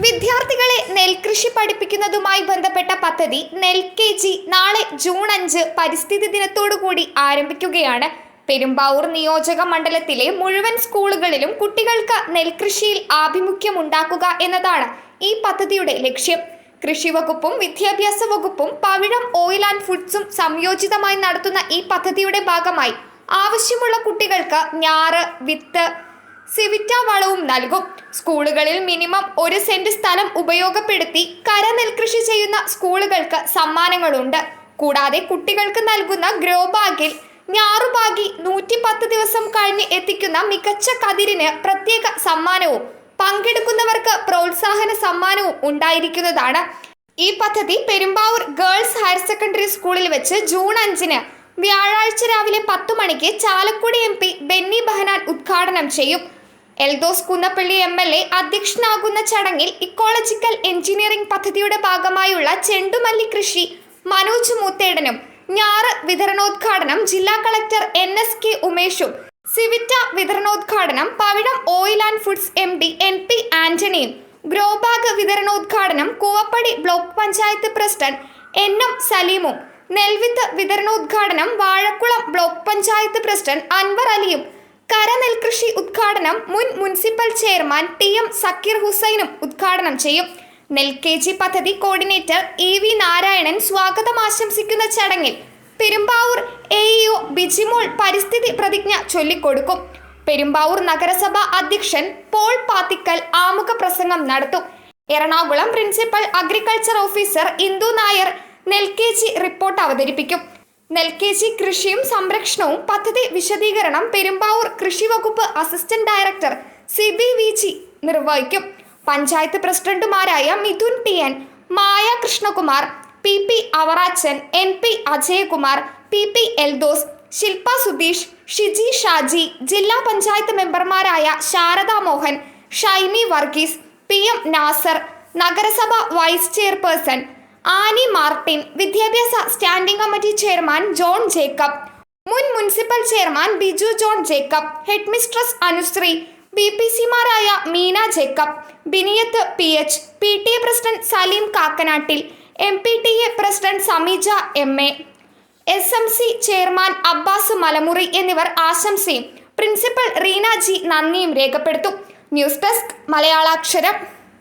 വിദ്യാർത്ഥികളെ നെൽകൃഷി പഠിപ്പിക്കുന്നതുമായി ബന്ധപ്പെട്ട പദ്ധതി നെൽ കെ ജി നാളെ ജൂൺ അഞ്ച് പരിസ്ഥിതി ദിനത്തോടുകൂടി ആരംഭിക്കുകയാണ്. പെരുമ്പാവൂർ നിയോജക മണ്ഡലത്തിലെ മുഴുവൻ സ്കൂളുകളിലും കുട്ടികൾക്ക് നെൽകൃഷിയിൽ ആഭിമുഖ്യം ഉണ്ടാക്കുക എന്നതാണ് ഈ പദ്ധതിയുടെ ലക്ഷ്യം. കൃഷി വകുപ്പും വിദ്യാഭ്യാസ വകുപ്പും പവിഴം ഓയിൽ ആൻഡ് ഫുഡ്സും സംയോജിതമായി നടത്തുന്ന ഈ പദ്ധതിയുടെ ഭാഗമായി ആവശ്യമുള്ള കുട്ടികൾക്ക് ഞാറ് വിത്ത് സിവിറ്റ വളവും നൽകും. സ്കൂളുകളിൽ മിനിമം ഒരു സെന്റ് സ്ഥലം ഉപയോഗപ്പെടുത്തി കര നെൽകൃഷി ചെയ്യുന്ന സ്കൂളുകൾക്ക് സമ്മാനങ്ങളുണ്ട്. കൂടാതെ കുട്ടികൾക്ക് നൽകുന്ന ഗ്രോ ബാഗിൽ ഞാറുബാഗി നൂറ്റി പത്ത് ദിവസം കഴിഞ്ഞ് എത്തിക്കുന്ന മികച്ച കതിരിന് പ്രത്യേക സമ്മാനവും പങ്കെടുക്കുന്നവർക്ക് പ്രോത്സാഹന സമ്മാനവും ഉണ്ടായിരിക്കുന്നതാണ്. ഈ പദ്ധതി പെരുമ്പാവൂർ ഗേൾസ് ഹയർ സെക്കൻഡറി സ്കൂളിൽ വെച്ച് ജൂൺ അഞ്ചിന് വ്യാഴാഴ്ച രാവിലെ പത്തു മണിക്ക് ചാലക്കുടി എം പി ബെന്നി ബഹനാൻ ഉദ്ഘാടനം ചെയ്യും. Eldhose Kunnappilly M L A അധ്യക്ഷനാകുന്ന ചടങ്ങിൽ ഇക്കോളജിക്കൽ എഞ്ചിനീയറിംഗ് പദ്ധതിയുടെ ഭാഗമായുള്ള ചെണ്ടുമല്ലി കൃഷി മനോജ് മൂത്തേടനും ഞാറ് വിതരണോദ്ഘാടനം ജില്ലാ കളക്ടർ എൻ എസ് കെ ഉമേഷും സിവിറ്റ വിതരണോദ്ഘാടനം Pavizham oil and foods M D N P ആന്റണിയും grow bag വിതരണോദ്ഘാടനം Koovappady block panchayat president N M സലീമും നെൽവിത്ത് വിതരണോദ്ഘാടനം വാഴക്കുളം ബ്ലോക്ക് പഞ്ചായത്ത് പ്രസിഡന്റ് അൻവർ അലിയും കര നെൽകൃഷി ഉദ്ഘാടനം മുൻ municipal chairman T M Zakir ഹുസൈനും ഉദ്ഘാടനം ചെയ്യും. നെൽ കെ ജി പദ്ധതി കോർഡിനേറ്റർ ഇ വി നാരായണൻ സ്വാഗതം ആശംസിക്കുന്ന ചടങ്ങിൽ പെരുമ്പാവൂർ എ ഇഒ ബിജിമോൾ പരിസ്ഥിതി പ്രതിജ്ഞ ചൊല്ലിക്കൊടുക്കും. പെരുമ്പാവൂർ നഗരസഭ അധ്യക്ഷൻ പോൾ പാത്തിക്കൽ ആമുഖ പ്രസംഗം നടത്തും. Ernakulam principal agriculture officer Indu Nair നെൽ റിപ്പോർട്ട് അവതരിപ്പിക്കും. നെൽ കെ ജി കൃഷിയും സംരക്ഷണവും പദ്ധതി വിശദീകരണം പെരുമ്പാവൂർ കൃഷി വകുപ്പ് assistant director C B V G നിർവഹിക്കും. പഞ്ചായത്ത് പ്രസിഡന്റുമാരായ Mithun T N Maya Krishnakumar P P Avarachan N P Ajayakumar P P Eldhose Shilpa Sudheesh Shiji Shaji ജില്ലാ പഞ്ചായത്ത് മെമ്പർമാരായ ശാരദാ മോഹൻ ഷൈമി വർഗീസ് പി എം നാസർ നഗരസഭ വൈസ് ചെയർപേഴ്സൺ ആനി മാർട്ടിൻ വിദ്യാഭ്യാസ standing committee chairman John Jacob മുൻ municipal chairman Biju John Jacob headmistress Anusree B P സിമാരായ Meena Jacob Biniyath P H P T A president Saleem കാക്കനാട്ടിൽ M P T A president Sameeja M A S M C chairman Abbas Malamuri എന്നിവർ ആശംസയും principal Reena G നന്ദിയും രേഖപ്പെടുത്തും. News desk മലയാളാക്ഷരം